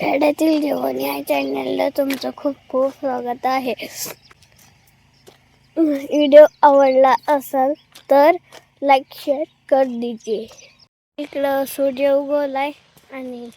खेड्यातील जेवण या चॅनलला तुमचं खूप खूप स्वागत आहे. व्हिडिओ आवडला असेल तर लाईक शेअर कर दिजे इकडं सूर्य उगवलाय आणि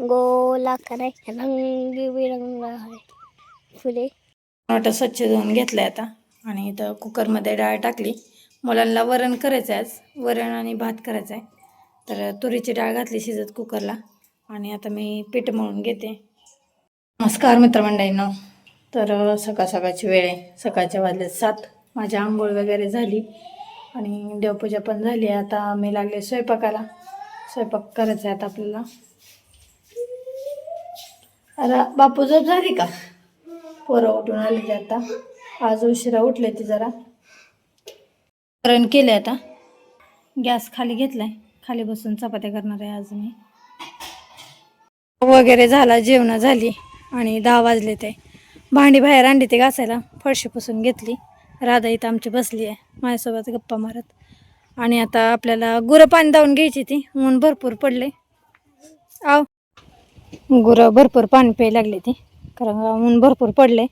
गोल आकार आहे. रंगीबिरंग फुले. टोमॅटो स्वच्छ धुवून घेतलं आता. आणि इथं कुकरमध्ये डाळ टाकली. मुलांना वरण करायचं आहे आज. वरण आणि भात करायचा आहे तर तुरीची डाळ घातली शिजत कुकरला. आणि आता मी पीठ मळून घेते. नमस्कार मित्रमंडळींनो. तर सकाळ सकाळची वेळ आहे. सकाळच्या वाजले सात. माझी आंघोळ वगैरे झाली. आणि देवपूजा पण झाली. आता मी लागले स्वयंपाकाला. स्वयंपाक करायचा आहे आता आपल्याला. अरे बापू झोप झाली का? पोरं उठून आले ते आता. आज उशिरा उठले ते जरा. वरण केले आता. गॅस खाली घेतलाय. खाली बसून चपात्या करणार आहे आज मी. वगैरे झाला जेवण झाली आणि दहा वाजले ते. भांडी बाहेर आणली ते घासायला. फरशी पुसून घेतली. राधा इथं आमची बसली आहे. माझ्यासोबत गप्पा मारत. आणि आता आपल्याला गुरं पाणी दावून घ्यायची ती. ऊन भरपूर पडले आव. गुरं भरपूर पाणी प्यायला लागले ती. कारण ऊन भरपूर पडले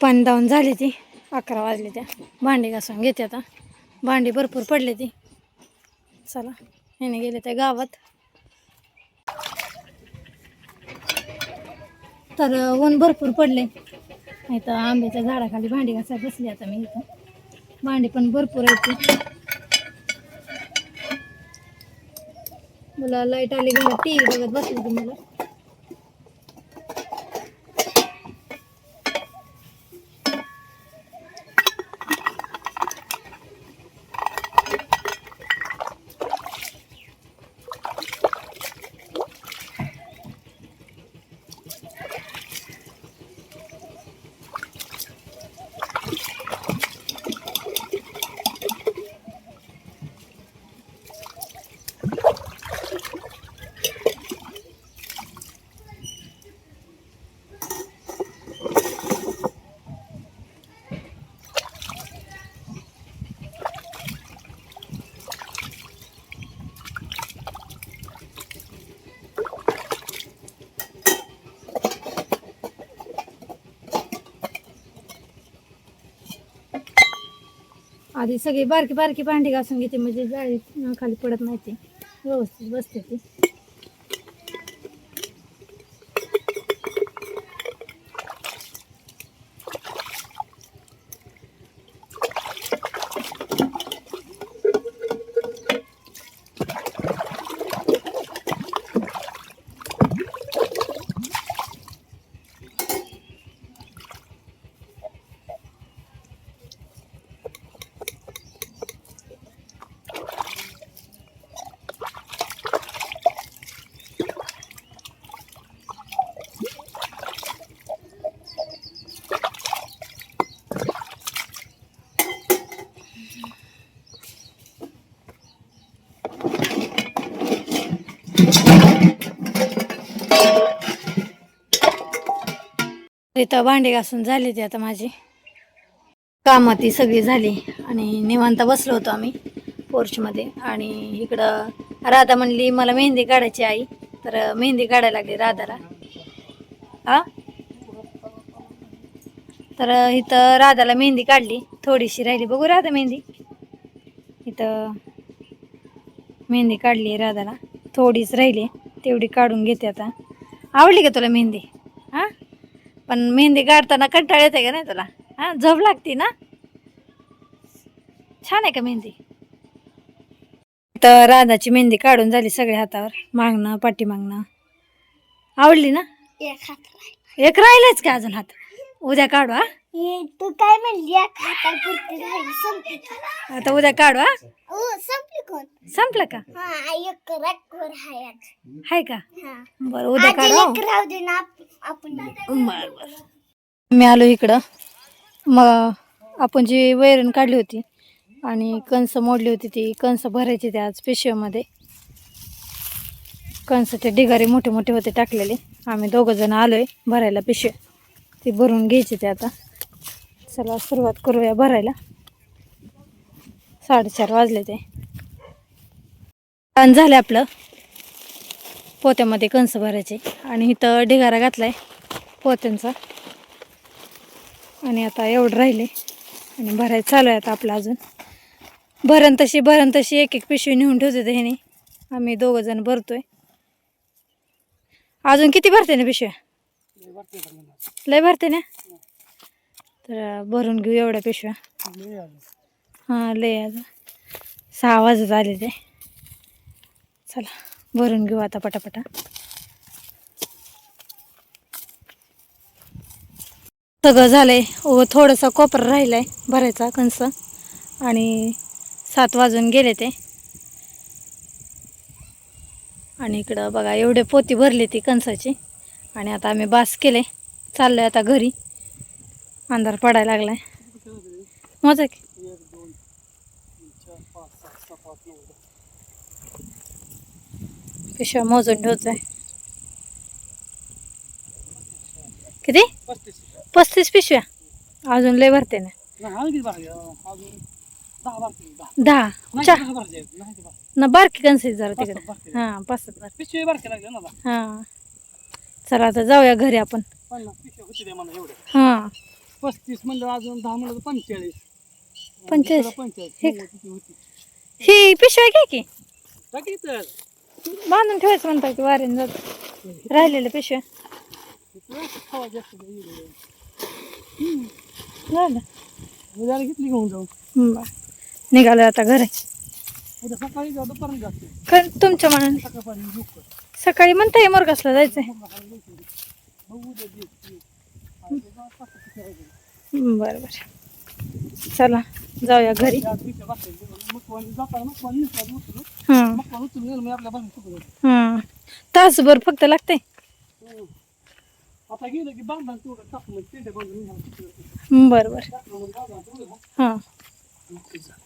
पाणी दावून झाली ती. अकरा वाजले त्या. भांडी घासून घेते आता. भांडी भरपूर पडले ती. चला ह्याने गेले त्या गावात. तर ऊन भरपूर पडले नाही तर आंब्याच्या झाडाखाली भांडी घासायला बसली आता मी इथं. भांडी पण भरपूर आहे मला लाइट आली गेली टी व्ही बघत बसली होती आधी सगळी बारकी बारकी भांडी घासून घेते म्हणजे जाळी खाली पडत नाही ती. व्यवस्थित बसते ती. इथं भांडे घासून झाली ती आता माझी. कामं ती सगळी झाली आणि निवांत बसलो होतो आम्ही पोर्चमध्ये. आणि इकडं राधा म्हणली मला मेहंदी काढायची आई तर मेहंदी काढायला लागली राधाला. हा तर इथं राधाला मेहंदी काढली. थोडीशी राहिली. बघू राधा मेहंदी. इथं मेहंदी काढली आहे राधाला. थोडीच राहिली. तेवढी काढून घेते आता. आवडली का तुला मेहंदी? पण मेहंदी काढताना कंटाळ येते का नाही तुला? हां झोप लागते ना? छान आहे का मेहंदी? तर राधाची मेहंदी काढून झाली सगळ्या हातावर मागणं पाठी मागणं आवडली ना? एक राहिलंच का अजून हात? उद्या काढू हा? हे तू काय म्हणली? राहिली संपली? आता उद्या काढू हा? ओ संपली कोण? संपलं का? हा एक आज. हाय का? हा. बरं उद्या आजी काढू लेक राहू दे ना आप- आपण बर बर. मी आलो इकडं. मग आपण जी वैरण काढली होती आणि कणसं मोडली होती ती कणसं भरायची ते आज पिशव्यामध्ये कणसाचे ढिगारे मोठे मोठे होते टाकलेले. आम्ही दोघं जण आलोय भरायला पिशव्या ती भरून घ्यायची ते आता. चला सुरुवात करूया भरायला. साडेचार वाजले ते. आणि झालं आपलं. पोत्यामध्ये कणसं भरायचे. आणि इथं ढिगारा घातलाय पोत्यांचा. आणि आता एवढं राहिले. आणि भरायचं चालू आहे आता आपलं अजून. भरण तशी भरण तशी एक एक पिशवी नेऊन ठेवते ते ह्याने. आम्ही दोघं जण भरतोय. अजून किती भरते ना पिशव्या? लय भरते ना? तर भरून घेऊ एवढ्या पिशव्या. हां लय अजून. सहा वाजत आले ते. चला भरून घेऊ आता पटापटा. सगळं झालंय. व थोडंसं कोपरा राहिलाय भरायचा कंस आणि सात वाजून गेले ते. आणि इकडं बघा एवढे पोती भरली ती कणसाची. आणि आता आम्ही बास केले. चाललोय आता घरी. अंधार पडायला लागलाय. मजा की? पिशव्या मोजून ठेवतोय? किती? पस्तीस पिशव्या. अजून लय भरते ना. दहा ना बारकी कन्सी जरा तिकडे. हां पाच सात बारकी. हां. चला आता जाऊया घरी आपण. पन्नास पिशव्या होती द्या मला एवढे हां. पस्तीस म्हणलं अजून दहा म्हणलं तर पंचेचाळीस. पंचेचाळीस. पंचेचाळीस. हे- नव्वद किती होती. ही पिशव्या घे की. टाकी तर बांधून ठेवायचं म्हणतात की वारीन जात. राहिलेल्या पिशव्या. खावा जास्त नाही. झालं. उद्याला घेतली घेऊन जाऊ. बरं निघालो आता घरी. उद्या सकाळी जाऊ दुपारून जाते. खरं तुमच्या मनाने. सकाळपर्यंत लवकर सकाळी म्हणताय मोरगासला जायचंय. बघू उद्या दे. बरं बरं. चला जाऊया घरी. आज बाकी जाताना हां उचलून गेलं मी आपल्या बाजून हां तासभर फक्त लागते आता गेलं की बांधा तेवढं टाकून पेंड्या बांधून निघालं. बरं बरं. टाकलं मग बांधा तेवढं. हां मग ते झालं.